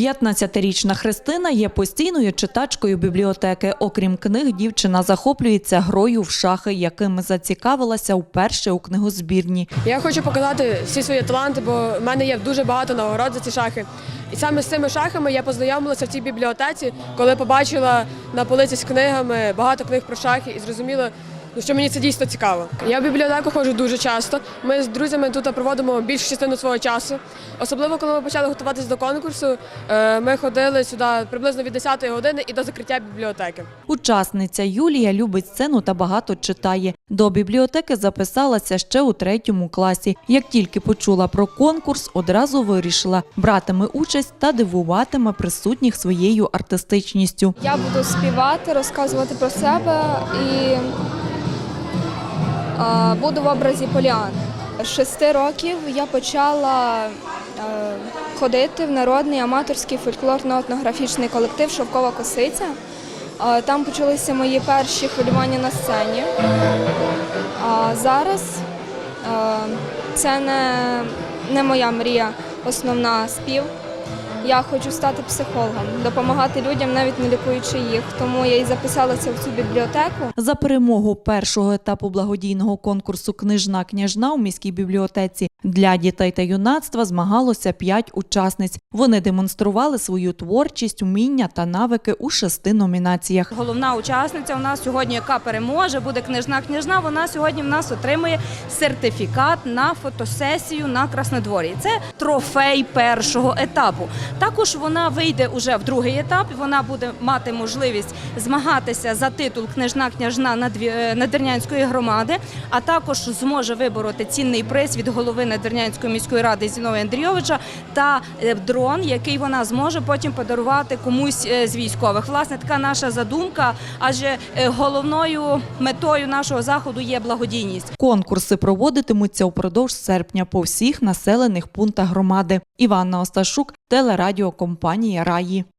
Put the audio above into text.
15-річна Христина є постійною читачкою бібліотеки. Окрім книг, дівчина захоплюється грою в шахи, якими зацікавилася вперше у книгозбірні. Я хочу показати всі свої таланти, бо в мене є дуже багато нагород за ці шахи. І саме з цими шахами я познайомилася в цій бібліотеці, коли побачила на полиці з книгами багато книг про шахи і зрозуміла, ну, що мені це дійсно цікаво. Я в бібліотеку ходжу дуже часто. Ми з друзями тут проводимо більшу частину свого часу. Особливо, коли ми почали готуватися до конкурсу, е, ми ходили сюди приблизно від 10 години і до закриття бібліотеки. Учасниця Юлія любить сцену та багато читає. До бібліотеки записалася ще у третьому класі. Як тільки почула про конкурс, одразу вирішила братиме участь та дивуватиме присутніх своєю артистичністю. Я буду співати, розказувати про себе і буду в образі Поліан. З шести років я почала е, ходити в народний аматорський фольклорно-етнографічний колектив Шовкова косиця. Е, Там почалися мої перші хвилювання на сцені. А зараз е, це не, не моя мрія, основна спів. Я хочу стати психологом, допомагати людям, навіть не лікуючи їх. Тому я і записалася в цю бібліотеку. За перемогу першого етапу благодійного конкурсу Книжна княжна у міській бібліотеці для дітей та юнацтва змагалося п'ять учасниць. Вони демонстрували свою творчість, уміння та навики у шести номінаціях. Головна учасниця у нас сьогодні, яка переможе, буде книжна княжна. Вона сьогодні в нас отримує сертифікат на фотосесію на Краснодворі. Це трофей першого етапу. Також вона вийде уже в другий етап. Вона буде мати можливість змагатися за титул княжна Надві- е, Надвірнянської громади, а також зможе вибороти цінний приз від голови Надвірнянської міської ради Зіновія Андрійовича та е, дрон, який вона зможе потім подарувати комусь е, з військових. Власне, така наша задумка, адже головною метою нашого заходу є благодійність. Конкурси проводитимуться упродовж серпня по всіх населених пунктах громади. Іванна Осташук, телерадіокомпанія Раї.